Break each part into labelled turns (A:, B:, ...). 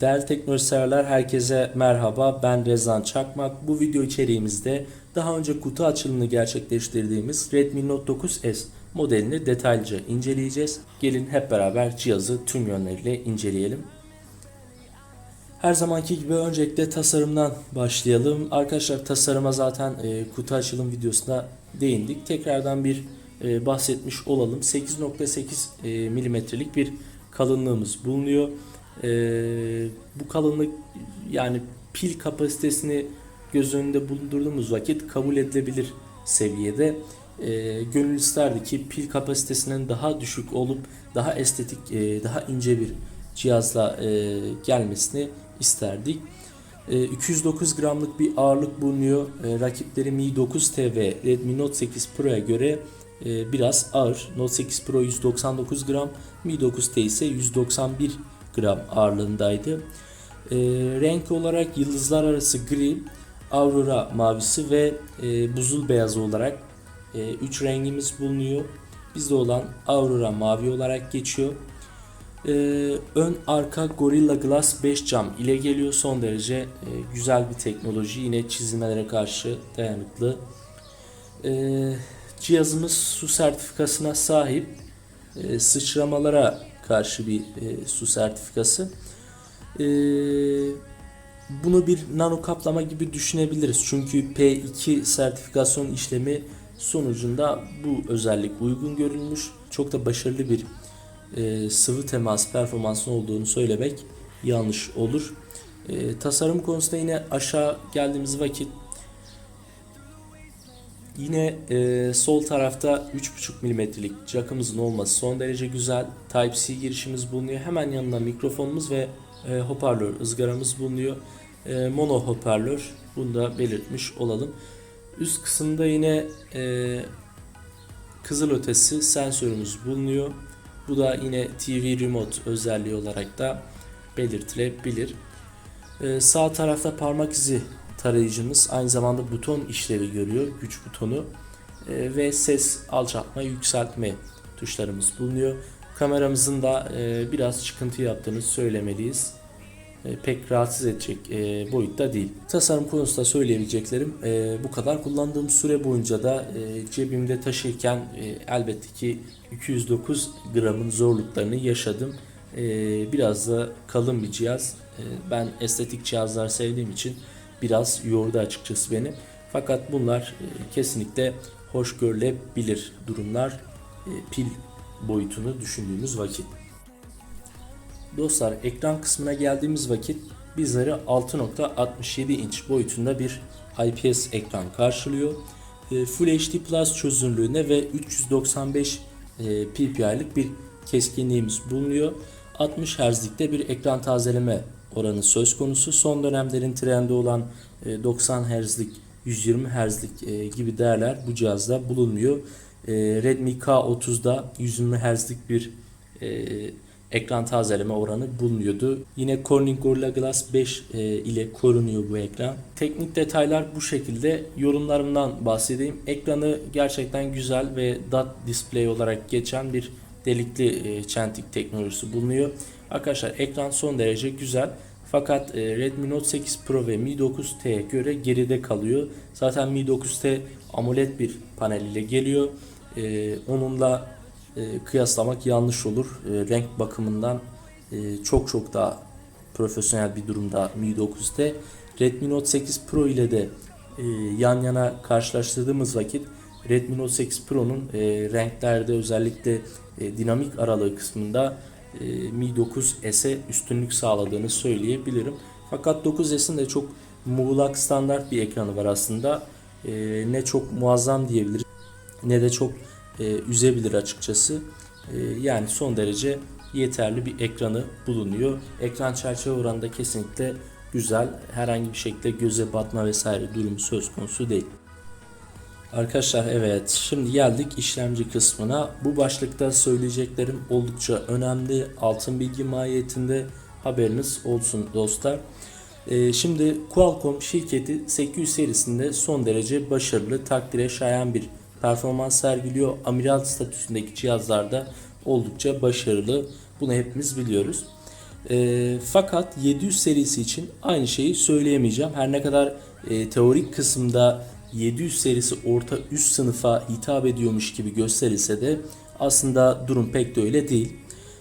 A: Değerli teknoloji severler herkese merhaba. Ben Rezan Çakmak. Bu video içeriğimizde daha önce kutu açılımını gerçekleştirdiğimiz Redmi Note 9S modelini detaylıca inceleyeceğiz. Gelin hep beraber cihazı tüm yönleriyle inceleyelim. Her zamanki gibi öncelikle tasarımdan başlayalım. Arkadaşlar tasarıma zaten e, kutu açılım videosunda değindik. Tekrardan bir e, bahsetmiş olalım. 8.8 e, milimetrelik bir kalınlığımız bulunuyor. E, bu kalınlık yani pil kapasitesini göz önünde bulundurduğumuz vakit kabul edilebilir seviyede. E, gönül isterdi ki pil kapasitesinin daha düşük olup daha estetik, e, daha ince bir cihazla e, gelmesini isterdik. E, 209 gramlık bir ağırlık bulunuyor. Rakipleri Mi 9T ve Redmi Note 8 Pro'ya göre e, biraz ağır. Note 8 Pro 199 gram, Mi 9T ise 191 gram ağırlığındaydı. E, renk olarak yıldızlar arası gri, aurora mavisi ve e, buzul beyazı olarak 3 rengimiz bulunuyor. Bizde olan aurora mavi olarak geçiyor. Ee, ön arka Gorilla Glass 5 cam ile geliyor. Son derece e, güzel bir teknoloji. Yine çizilmelere karşı dayanıklı. Ee, cihazımız su sertifikasına sahip. Ee, sıçramalara karşı bir e, su sertifikası. Ee, bunu bir nano kaplama gibi düşünebiliriz. Çünkü P2 sertifikasyon işlemi sonucunda bu özellik uygun görülmüş. Çok da başarılı bir e, sıvı temas performansı olduğunu söylemek yanlış olur. E, tasarım konusunda yine aşağı geldiğimiz vakit yine e, sol tarafta 3.5 mm'lik jackımızın olması son derece güzel. Type-C girişimiz bulunuyor. Hemen yanında mikrofonumuz ve e, hoparlör ızgaramız bulunuyor. E, mono hoparlör. Bunu da belirtmiş olalım. Üst kısımda yine e, kızılötesi sensörümüz bulunuyor. Bu da yine TV Remote özelliği olarak da belirtilebilir. Ee, sağ tarafta parmak izi tarayıcımız aynı zamanda buton işlevi görüyor. Güç butonu ee, ve ses alçaltma yükseltme tuşlarımız bulunuyor. Kameramızın da e, biraz çıkıntı yaptığını söylemeliyiz. E, pek rahatsız edecek e, boyutta değil. Tasarım konusunda söyleyebileceklerim e, bu kadar. Kullandığım süre boyunca da e, cebimde taşırken e, elbette ki 209 gramın zorluklarını yaşadım. E, biraz da kalın bir cihaz. E, ben estetik cihazlar sevdiğim için biraz yordu açıkçası beni. Fakat bunlar e, kesinlikle hoş görülebilir durumlar e, pil boyutunu düşündüğümüz vakit. Dostlar ekran kısmına geldiğimiz vakit bizleri 6.67 inç boyutunda bir IPS ekran karşılıyor. E, Full HD Plus çözünürlüğüne ve 395 e, ppi'lik bir keskinliğimiz bulunuyor. 60 Hz'likte bir ekran tazeleme oranı söz konusu. Son dönemlerin trendi olan e, 90 Hz'lik, 120 Hz'lik gibi değerler bu cihazda bulunmuyor. E, Redmi K30'da 120 Hz'lik bir e, ekran tazeleme oranı bulunuyordu. Yine Corning Gorilla Glass 5 e, ile korunuyor bu ekran. Teknik detaylar bu şekilde. Yorumlarımdan bahsedeyim. Ekranı gerçekten güzel ve dot display olarak geçen bir delikli çentik teknolojisi bulunuyor. Arkadaşlar ekran son derece güzel. Fakat e, Redmi Note 8 Pro ve Mi 9T'ye göre geride kalıyor. Zaten Mi 9T AMOLED bir panel ile geliyor. E, onunla e, kıyaslamak yanlış olur. E, renk bakımından e, çok çok daha profesyonel bir durumda Mi 9'te. Redmi Note 8 Pro ile de e, yan yana karşılaştırdığımız vakit Redmi Note 8 Pro'nun e, renklerde özellikle e, dinamik aralığı kısmında Mi 9S'e üstünlük sağladığını söyleyebilirim. Fakat 9S'in de çok muğlak standart bir ekranı var aslında. E, ne çok muazzam diyebiliriz ne de çok e, üzebilir açıkçası. E, yani son derece yeterli bir ekranı bulunuyor. Ekran çerçeve oranı da kesinlikle güzel. Herhangi bir şekilde göze batma vesaire durumu söz konusu değil. Arkadaşlar evet şimdi geldik işlemci kısmına. Bu başlıkta söyleyeceklerim oldukça önemli. Altın bilgi mahiyetinde haberiniz olsun dostlar. Ee, şimdi Qualcomm şirketi 800 serisinde son derece başarılı, takdire şayan bir performans sergiliyor. Amiral statüsündeki cihazlarda oldukça başarılı. Bunu hepimiz biliyoruz. E, fakat 700 serisi için aynı şeyi söyleyemeyeceğim. Her ne kadar e, teorik kısımda 700 serisi orta üst sınıfa hitap ediyormuş gibi gösterilse de aslında durum pek de öyle değil.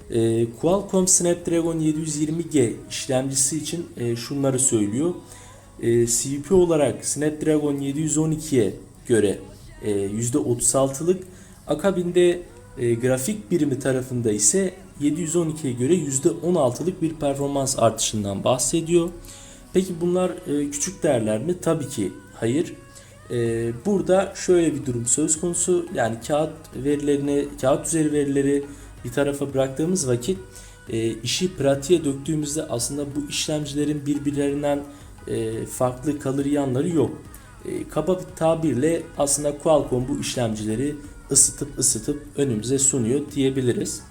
A: E, Qualcomm Snapdragon 720G işlemcisi için e, şunları söylüyor. E, CPU olarak Snapdragon 712'ye göre e, %36'lık akabinde e, grafik birimi tarafında ise 712'ye göre %16'lık bir performans artışından bahsediyor. Peki bunlar e, küçük değerler mi? Tabii ki hayır. E, burada şöyle bir durum söz konusu. Yani kağıt verilerini, kağıt üzeri verileri bir tarafa bıraktığımız vakit e, işi pratiğe döktüğümüzde aslında bu işlemcilerin birbirlerinden e, farklı kalır yanları yok. E, kaba bir tabirle aslında Qualcomm bu işlemcileri ısıtıp ısıtıp önümüze sunuyor diyebiliriz.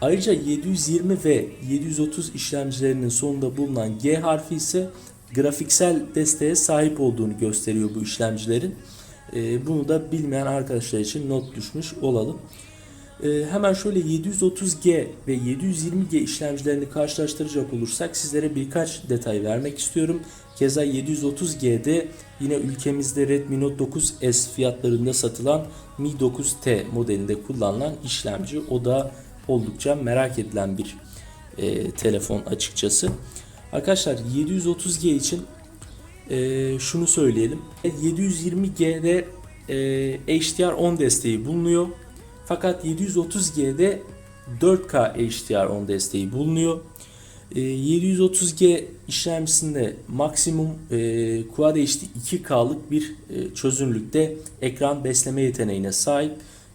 A: Ayrıca 720 ve 730 işlemcilerinin sonunda bulunan G harfi ise grafiksel desteğe sahip olduğunu gösteriyor bu işlemcilerin. E, bunu da bilmeyen arkadaşlar için not düşmüş olalım. E, hemen şöyle 730G ve 720G işlemcilerini karşılaştıracak olursak sizlere birkaç detay vermek istiyorum. Keza 730G'de yine ülkemizde Redmi Note 9S fiyatlarında satılan Mi 9T modelinde kullanılan işlemci. O da oldukça merak edilen bir e, telefon açıkçası. Arkadaşlar 730G için e, şunu söyleyelim. 720G'de e, HDR10 desteği bulunuyor. Fakat 730G'de 4K HDR10 desteği bulunuyor. E, 730G işlemcisinde maksimum e, Quad HD 2K'lık bir e, çözünürlükte ekran besleme yeteneğine sahip.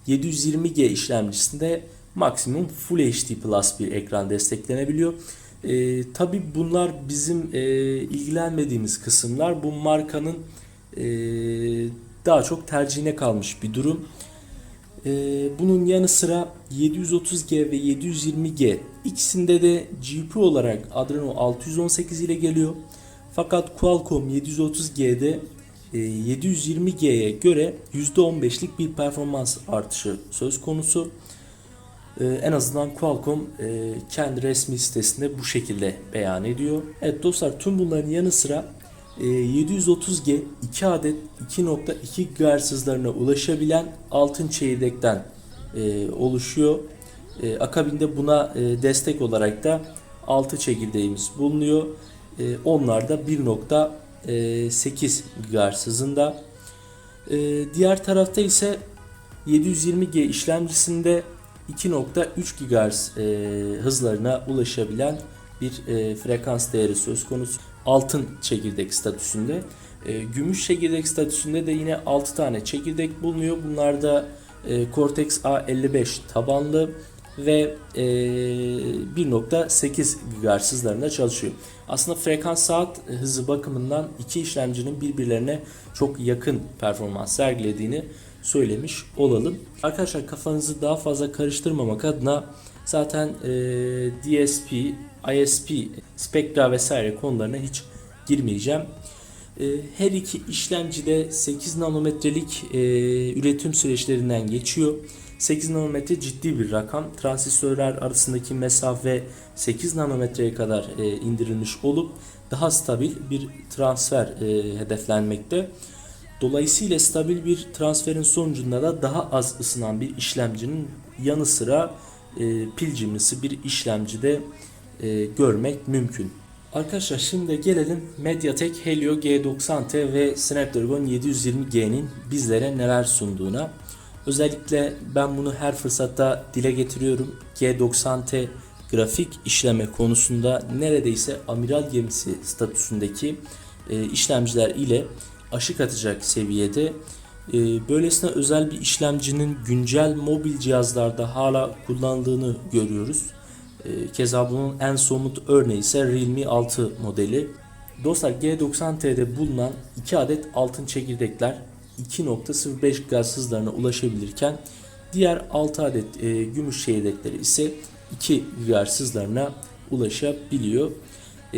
A: 720G işlemcisinde maksimum Full HD Plus bir ekran desteklenebiliyor. E, Tabi bunlar bizim e, ilgilenmediğimiz kısımlar. Bu markanın e, daha çok tercihine kalmış bir durum. E, bunun yanı sıra 730G ve 720G ikisinde de GPU olarak Adreno 618 ile geliyor. Fakat Qualcomm 730G'de 720G'ye göre %15'lik bir performans artışı söz konusu. Ee, en azından Qualcomm e, kendi resmi sitesinde bu şekilde beyan ediyor. Evet dostlar tüm bunların yanı sıra e, 730G 2 adet 2.2 GHz hızlarına ulaşabilen altın çekirdekten e, oluşuyor. E, akabinde buna e, destek olarak da 6 çekirdeğimiz bulunuyor. E, onlar da 1.8 GHz hızında. E, diğer tarafta ise 720G işlemcisinde 2.3 GHz e, hızlarına ulaşabilen bir e, frekans değeri söz konusu. Altın çekirdek statüsünde. E, gümüş çekirdek statüsünde de yine 6 tane çekirdek bulunuyor. Bunlar da e, Cortex A55 tabanlı ve e, 1.8 GHz hızlarında çalışıyor. Aslında frekans saat hızı bakımından iki işlemcinin birbirlerine çok yakın performans sergilediğini söylemiş olalım. Arkadaşlar kafanızı daha fazla karıştırmamak adına zaten e, DSP, ISP, Spectra vesaire konularına hiç girmeyeceğim. E, her iki işlemci de 8 nanometrelik e, üretim süreçlerinden geçiyor. 8 nanometre ciddi bir rakam. Transistörler arasındaki mesafe 8 nanometreye kadar e, indirilmiş olup daha stabil bir transfer e, hedeflenmekte. Dolayısıyla stabil bir transferin sonucunda da daha az ısınan bir işlemcinin yanı sıra e, pil cimrisi bir işlemcide e, görmek mümkün. Arkadaşlar şimdi gelelim MediaTek Helio G90T ve Snapdragon 720G'nin bizlere neler sunduğuna. Özellikle ben bunu her fırsatta dile getiriyorum. G90T grafik işleme konusunda neredeyse amiral gemisi statüsündeki e, işlemciler ile aşık atacak seviyede. E, böylesine özel bir işlemcinin güncel mobil cihazlarda hala kullandığını görüyoruz. E, keza bunun en somut örneği ise Realme 6 modeli. Dostlar G90T'de bulunan 2 adet altın çekirdekler 2.05 GHz hızlarına ulaşabilirken diğer 6 adet e, gümüş çekirdekleri ise 2 GHz hızlarına ulaşabiliyor.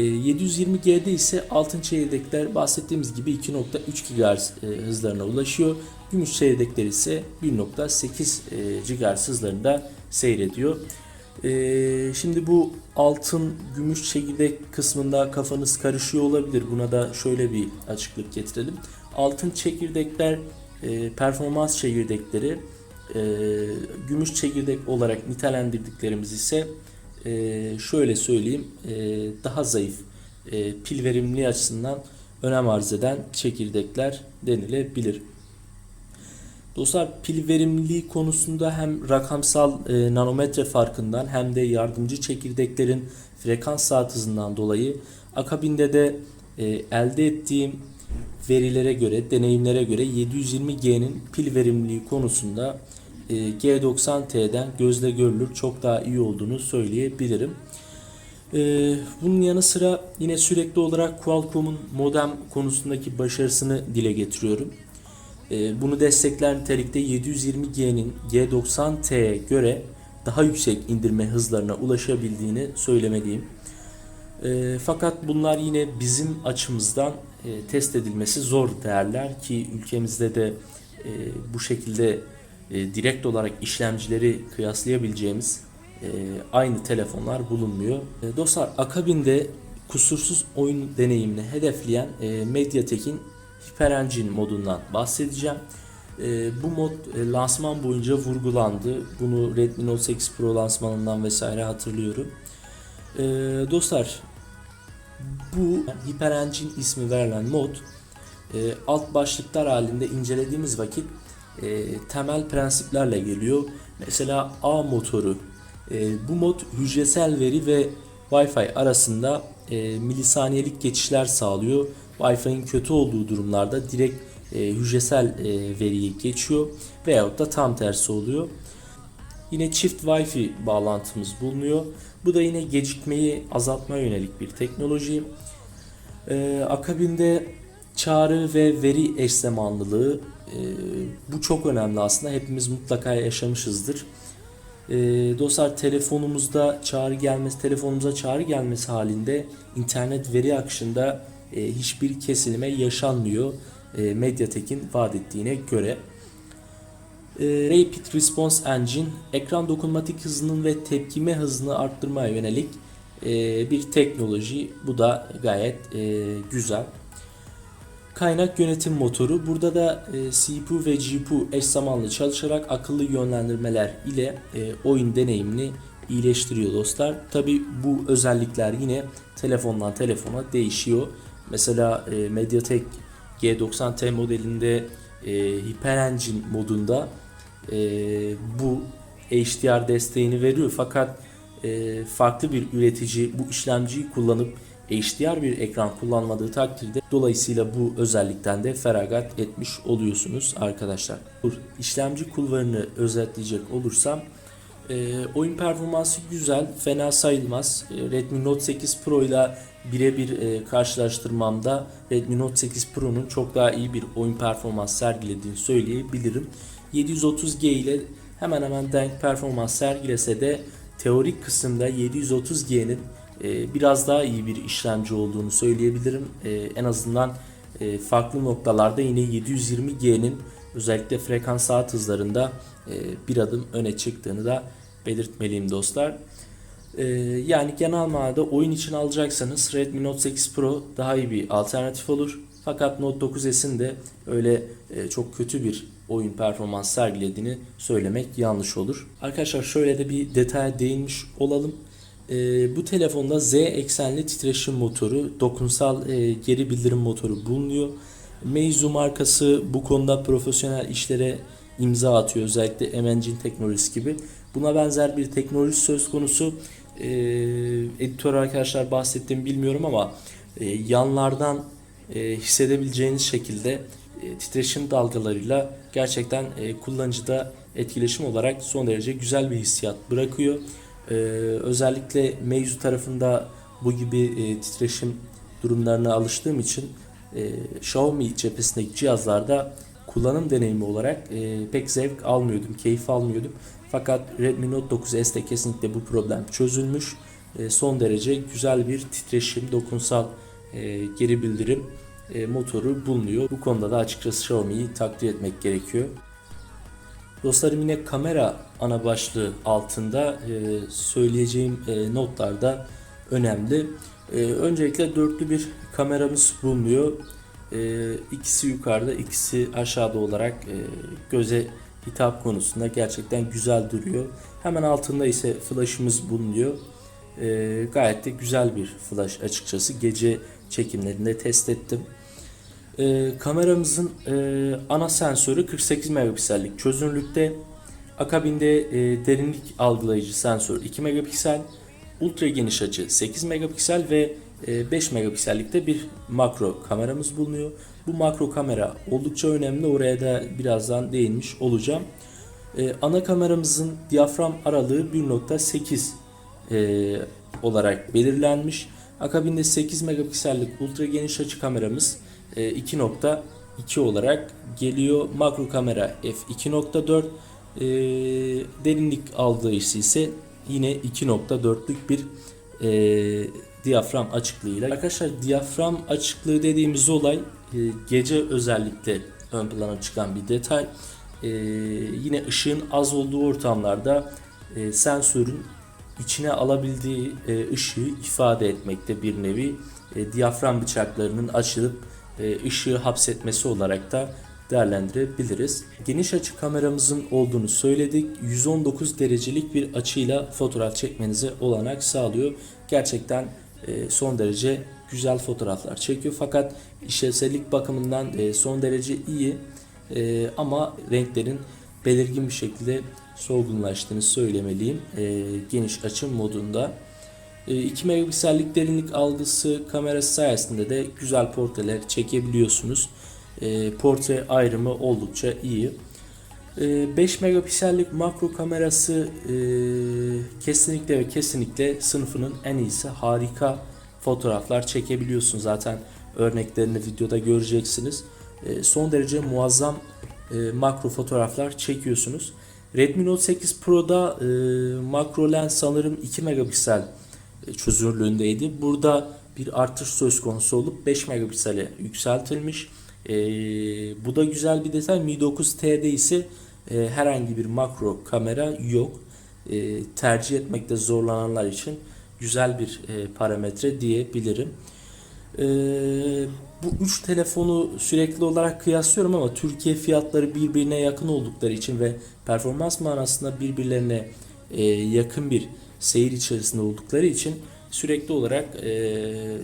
A: 720G'de ise altın çekirdekler bahsettiğimiz gibi 2.3 GHz hızlarına ulaşıyor. Gümüş çekirdekler ise 1.8 GHz hızlarında seyrediyor. Ee, şimdi bu altın gümüş çekirdek kısmında kafanız karışıyor olabilir. Buna da şöyle bir açıklık getirelim. Altın çekirdekler e, performans çekirdekleri e, gümüş çekirdek olarak nitelendirdiklerimiz ise e, şöyle söyleyeyim e, daha zayıf e, pil verimliliği açısından önem arz eden çekirdekler denilebilir. Dostlar pil verimliliği konusunda hem rakamsal e, nanometre farkından hem de yardımcı çekirdeklerin frekans saat hızından dolayı akabinde de e, elde ettiğim verilere göre, deneyimlere göre 720G'nin pil verimliliği konusunda G90T'den gözle görülür çok daha iyi olduğunu söyleyebilirim. E, bunun yanı sıra yine sürekli olarak Qualcomm'un modem konusundaki başarısını dile getiriyorum. E, bunu destekler nitelikte 720G'nin G90T'ye göre daha yüksek indirme hızlarına ulaşabildiğini söylemeliyim. E, fakat bunlar yine bizim açımızdan e, test edilmesi zor değerler ki ülkemizde de e, bu şekilde e, direkt olarak işlemcileri kıyaslayabileceğimiz e, aynı telefonlar bulunmuyor. E, dostlar akabinde kusursuz oyun deneyimini hedefleyen e, Mediatek'in Hyper Engine modundan bahsedeceğim. E, bu mod e, lansman boyunca vurgulandı. Bunu Redmi Note 8 Pro lansmanından vesaire hatırlıyorum. E, dostlar bu Hyper Engine ismi verilen mod e, alt başlıklar halinde incelediğimiz vakit e, temel prensiplerle geliyor. Mesela A motoru. E, bu mod hücresel veri ve Wi-Fi arasında e, milisaniyelik geçişler sağlıyor. Wi-Fi'nin kötü olduğu durumlarda direkt e, hücresel e, veriyi geçiyor veyahut da tam tersi oluyor. Yine çift Wi-Fi bağlantımız bulunuyor. Bu da yine gecikmeyi azaltmaya yönelik bir teknoloji. Ee, akabinde çağrı ve veri eş zamanlılığı e, bu çok önemli aslında. Hepimiz mutlaka yaşamışızdır. E, dostlar telefonumuzda çağrı gelmesi, telefonumuza çağrı gelmesi halinde internet veri akışında e, hiçbir kesilme yaşanmıyor. E, Mediatek'in vaat ettiğine göre. E, Rapid Response Engine ekran dokunmatik hızının ve tepkime hızını arttırmaya yönelik e, bir teknoloji. Bu da gayet e, güzel. Kaynak yönetim motoru. Burada da e, CPU ve GPU eş zamanlı çalışarak akıllı yönlendirmeler ile e, oyun deneyimini iyileştiriyor dostlar. Tabi bu özellikler yine telefondan telefona değişiyor. Mesela e, Mediatek G90T modelinde e, Hyper Engine modunda e, bu HDR desteğini veriyor fakat e, farklı bir üretici bu işlemciyi kullanıp HDR bir ekran kullanmadığı takdirde dolayısıyla bu özellikten de feragat etmiş oluyorsunuz arkadaşlar. İşlemci kulvarını özetleyecek olursam e, oyun performansı güzel, fena sayılmaz. E, Redmi Note 8 Pro ile birebir e, karşılaştırmamda Redmi Note 8 Pro'nun çok daha iyi bir oyun performans sergilediğini söyleyebilirim. 730G ile hemen hemen denk performans sergilese de teorik kısımda 730G'nin e, biraz daha iyi bir işlemci olduğunu söyleyebilirim. E, en azından e, farklı noktalarda yine 720G'nin özellikle frekans saat hızlarında bir adım öne çıktığını da belirtmeliyim dostlar. Yani genel manada oyun için alacaksanız Redmi Note 8 Pro daha iyi bir alternatif olur. Fakat Note 9s'in de öyle çok kötü bir oyun performans sergilediğini söylemek yanlış olur. Arkadaşlar şöyle de bir detaya değinmiş olalım. E, bu telefonda Z eksenli titreşim motoru, dokunsal e, geri bildirim motoru bulunuyor. Meizu markası bu konuda profesyonel işlere imza atıyor. Özellikle M-Engine teknolojisi gibi. Buna benzer bir teknoloji söz konusu. E, editör arkadaşlar bahsettiğimi bilmiyorum ama e, yanlardan e, hissedebileceğiniz şekilde e, titreşim dalgalarıyla gerçekten e, kullanıcıda etkileşim olarak son derece güzel bir hissiyat bırakıyor. E, özellikle Meizu tarafında bu gibi e, titreşim durumlarına alıştığım için e, Xiaomi cephesindeki cihazlarda kullanım deneyimi olarak e, pek zevk almıyordum, keyif almıyordum. Fakat Redmi Note 9s'te kesinlikle bu problem çözülmüş. E, son derece güzel bir titreşim, dokunsal e, geri bildirim e, motoru bulunuyor. Bu konuda da açıkçası Xiaomi'yi takdir etmek gerekiyor. Dostlarım yine kamera ana başlığı altında e, söyleyeceğim e, notlar da önemli. E, öncelikle dörtlü bir kameramız bulunuyor. E, ikisi yukarıda, ikisi aşağıda olarak e, göze hitap konusunda gerçekten güzel duruyor. Hemen altında ise flash'ımız bulunuyor. Gayet de güzel bir flash açıkçası. Gece çekimlerinde test ettim. Kameramızın ana sensörü 48 megapiksellik çözünürlükte. Akabinde e, derinlik algılayıcı sensör 2 megapiksel, ultra geniş açı 8 megapiksel ve e, 5 megapiksellikte bir makro kameramız bulunuyor. Bu makro kamera oldukça önemli. Oraya da birazdan değinmiş olacağım. E, ana kameramızın diyafram aralığı 1.8 e, olarak belirlenmiş. Akabinde 8 megapiksellik ultra geniş açı kameramız e, 2.2 olarak geliyor. Makro kamera f2.4 e, derinlik algılayıcısı ise yine 2.4'lük bir e, diyafram açıklığıyla. Arkadaşlar diyafram açıklığı dediğimiz olay e, gece özellikle ön plana çıkan bir detay. E, yine ışığın az olduğu ortamlarda e, sensörün içine alabildiği e, ışığı ifade etmekte bir nevi e, diyafram bıçaklarının açılıp e, ışığı hapsetmesi olarak da değerlendirebiliriz. Geniş açı kameramızın olduğunu söyledik. 119 derecelik bir açıyla fotoğraf çekmenize olanak sağlıyor. Gerçekten e, son derece güzel fotoğraflar çekiyor. Fakat işlevsellik bakımından e, son derece iyi. E, ama renklerin belirgin bir şekilde solgunlaştığını söylemeliyim. Geniş açı modunda. 2 megapiksellik derinlik algısı kamerası sayesinde de güzel portreler çekebiliyorsunuz. E, portre ayrımı oldukça iyi. E, 5 megapiksellik makro kamerası e, kesinlikle ve kesinlikle sınıfının en iyisi. Harika fotoğraflar çekebiliyorsun. Zaten örneklerini videoda göreceksiniz. E, son derece muazzam e, makro fotoğraflar çekiyorsunuz. Redmi Note 8 Pro'da e, makro lens sanırım 2 megapiksel çözünürlüğündeydi. Burada bir artış söz konusu olup 5 megapiksele yükseltilmiş. E, bu da güzel bir detay. Mi 9T'de ise e, herhangi bir makro kamera yok. E, tercih etmekte zorlananlar için güzel bir e, parametre diyebilirim. E, bu üç telefonu sürekli olarak kıyaslıyorum ama Türkiye fiyatları birbirine yakın oldukları için ve performans manasında birbirlerine e, yakın bir seyir içerisinde oldukları için sürekli olarak e,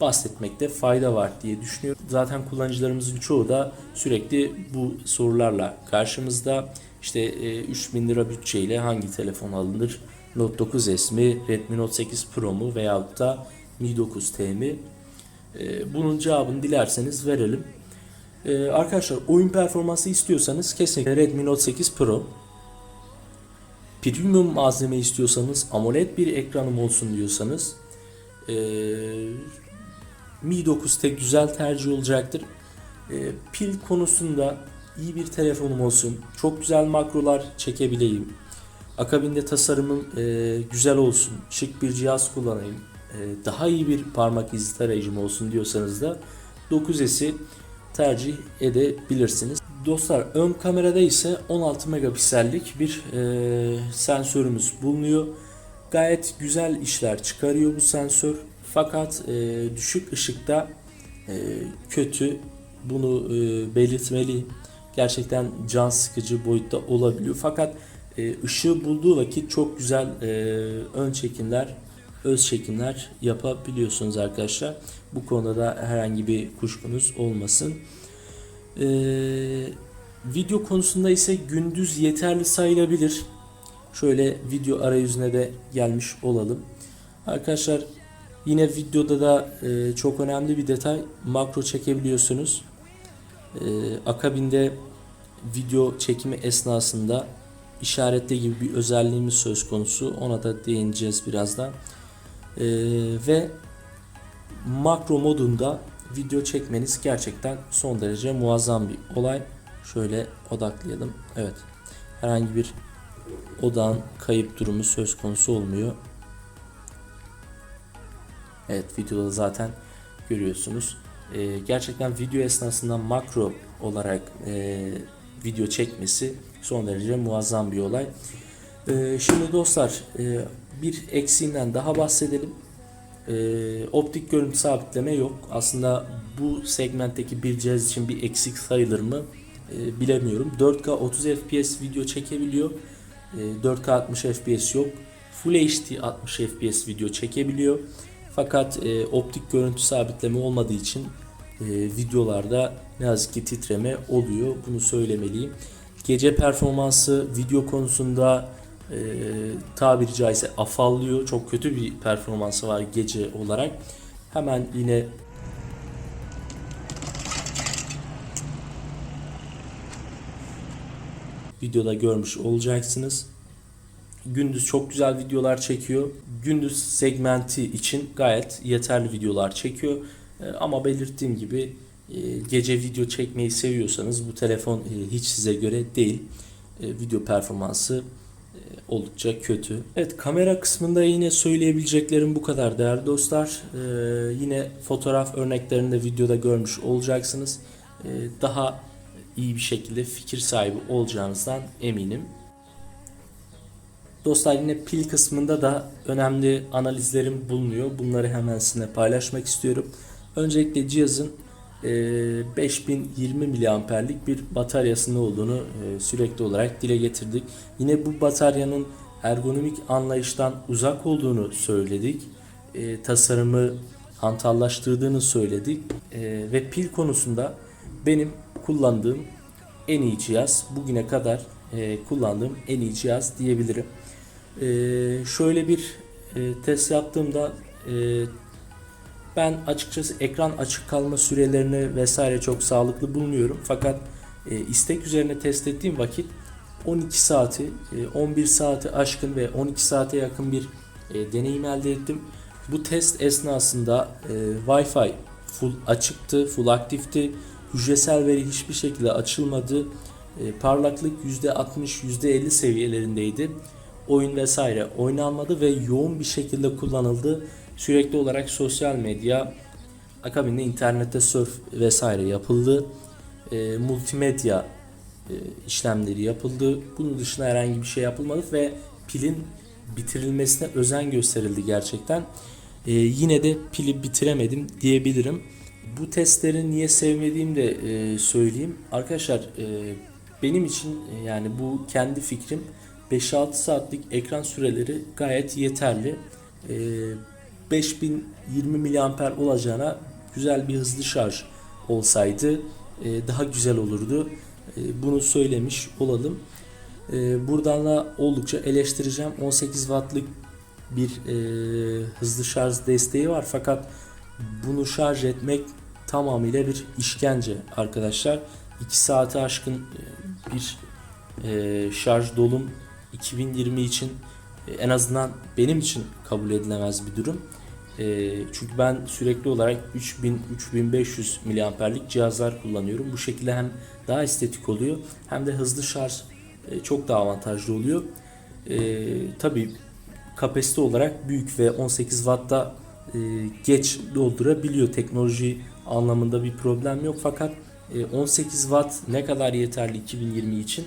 A: bahsetmekte fayda var diye düşünüyorum. Zaten kullanıcılarımızın çoğu da sürekli bu sorularla karşımızda. İşte e, 3000 lira bütçeyle hangi telefon alınır? Note 9S mi, Redmi Note 8 Pro mu veyahut da Mi 9T mi? E, bunun cevabını dilerseniz verelim. E, arkadaşlar oyun performansı istiyorsanız kesinlikle Redmi Note 8 Pro. Premium malzeme istiyorsanız AMOLED bir ekranım olsun diyorsanız e, Mi 9T güzel tercih olacaktır. E, pil konusunda iyi bir telefonum olsun. Çok güzel makrolar çekebileyim. Akabinde tasarımım e, güzel olsun. Şık bir cihaz kullanayım. E, daha iyi bir parmak izi tarayıcım olsun diyorsanız da 9S'i tercih edebilirsiniz. Dostlar ön kamerada ise 16 megapiksellik bir e, sensörümüz bulunuyor. Gayet güzel işler çıkarıyor bu sensör. Fakat e, düşük ışıkta e, kötü. Bunu e, belirtmeliyim. Gerçekten can sıkıcı boyutta olabiliyor. Fakat e, ışığı bulduğu vakit çok güzel e, ön çekimler, öz çekimler yapabiliyorsunuz arkadaşlar. Bu konuda da herhangi bir kuşkunuz olmasın. Ee, video konusunda ise gündüz yeterli sayılabilir. Şöyle video arayüzüne de gelmiş olalım. Arkadaşlar yine videoda da e, çok önemli bir detay makro çekebiliyorsunuz. E, akabinde video çekimi esnasında işaretle gibi bir özelliğimiz söz konusu. Ona da değineceğiz birazdan. E, ve makro modunda video çekmeniz gerçekten son derece muazzam bir olay. Şöyle odaklayalım. Evet. Herhangi bir odağın kayıp durumu söz konusu olmuyor. Evet videoda zaten görüyorsunuz. Ee, gerçekten video esnasında makro olarak e, video çekmesi son derece muazzam bir olay. Ee, şimdi dostlar e, bir eksiğinden daha bahsedelim. Ee, optik görüntü sabitleme yok. Aslında bu segmentteki bir cihaz için bir eksik sayılır mı Ee, bilemiyorum. 4K 30 FPS video çekebiliyor. Ee, 4K 60 FPS yok. Full HD 60 FPS video çekebiliyor. Fakat e, optik görüntü sabitleme olmadığı için e, videolarda ne yazık ki titreme oluyor. Bunu söylemeliyim. Gece performansı video konusunda e, tabiri caizse afallıyor. Çok kötü bir performansı var gece olarak. Hemen yine videoda görmüş olacaksınız. Gündüz çok güzel videolar çekiyor. Gündüz segmenti için gayet yeterli videolar çekiyor. E, Ama belirttiğim gibi e, gece video çekmeyi seviyorsanız bu telefon e, hiç size göre değil. Video performansı oldukça kötü. Evet kamera kısmında yine söyleyebileceklerim bu kadar değerli dostlar. Yine fotoğraf örneklerini de videoda görmüş olacaksınız. Daha iyi bir şekilde fikir sahibi olacağınızdan eminim. Dostlar yine pil kısmında da önemli analizlerim bulunuyor. Bunları hemen sizinle paylaşmak istiyorum. Öncelikle cihazın e, 5020 miliamperlik bir bataryasının olduğunu e, sürekli olarak dile getirdik. Yine bu bataryanın ergonomik anlayıştan uzak olduğunu söyledik. E, tasarımı hantallaştırdığını söyledik. E, ve pil konusunda benim kullandığım en iyi cihaz bugüne kadar e, kullandığım en iyi cihaz diyebilirim. E, şöyle bir e, test yaptığımda e, ben açıkçası ekran açık kalma sürelerini vesaire çok sağlıklı bulmuyorum. Fakat e, istek üzerine test ettiğim vakit 12 saati, e, 11 saati aşkın ve 12 saate yakın bir e, deneyim elde ettim. Bu test esnasında e, Wi-Fi full açıktı, full aktifti. Hücresel veri hiçbir şekilde açılmadı. E, parlaklık %60, %50 seviyelerindeydi. Oyun vesaire oynanmadı ve yoğun bir şekilde kullanıldı. Sürekli olarak sosyal medya, akabinde internette surf vesaire yapıldı. E, multimedya e, işlemleri yapıldı. Bunun dışında herhangi bir şey yapılmadı ve pilin bitirilmesine özen gösterildi gerçekten. E, yine de pili bitiremedim diyebilirim. Bu testleri niye sevmediğimi de e, söyleyeyim. Arkadaşlar e, benim için yani bu kendi fikrim 5-6 saatlik ekran süreleri gayet yeterli. E, 5020 miliamper olacağına güzel bir hızlı şarj olsaydı e, daha güzel olurdu. E, bunu söylemiş olalım. E, buradan da oldukça eleştireceğim. 18 wattlık bir e, hızlı şarj desteği var fakat bunu şarj etmek tamamıyla bir işkence arkadaşlar. 2 saate aşkın e, bir e, şarj dolum 2020 için e, en azından benim için kabul edilemez bir durum. E, çünkü ben sürekli olarak 3000-3500 miliamperlik cihazlar kullanıyorum. Bu şekilde hem daha estetik oluyor hem de hızlı şarj e, çok daha avantajlı oluyor. Tabii kapasite olarak büyük ve 18 Watt'ta geç doldurabiliyor. Teknoloji anlamında bir problem yok fakat e, 18 Watt ne kadar yeterli 2020 için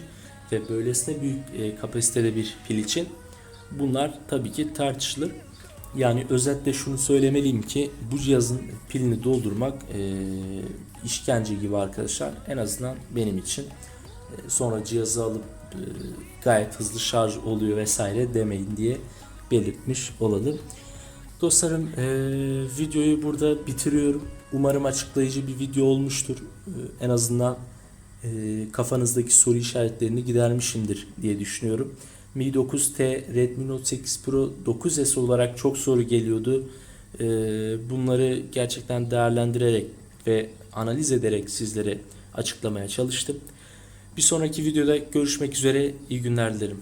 A: ve böylesine büyük e, kapasitede bir pil için bunlar tabii ki tartışılır. Yani özetle şunu söylemeliyim ki bu cihazın pilini doldurmak e, işkence gibi arkadaşlar. En azından benim için. E, sonra cihazı alıp e, gayet hızlı şarj oluyor vesaire demeyin diye belirtmiş olalım. Dostlarım e, videoyu burada bitiriyorum. Umarım açıklayıcı bir video olmuştur. E, en azından e, kafanızdaki soru işaretlerini gidermişimdir diye düşünüyorum. Mi 9T, Redmi Note 8 Pro 9S olarak çok soru geliyordu. E, bunları gerçekten değerlendirerek ve analiz ederek sizlere açıklamaya çalıştım. Bir sonraki videoda görüşmek üzere. İyi günler dilerim.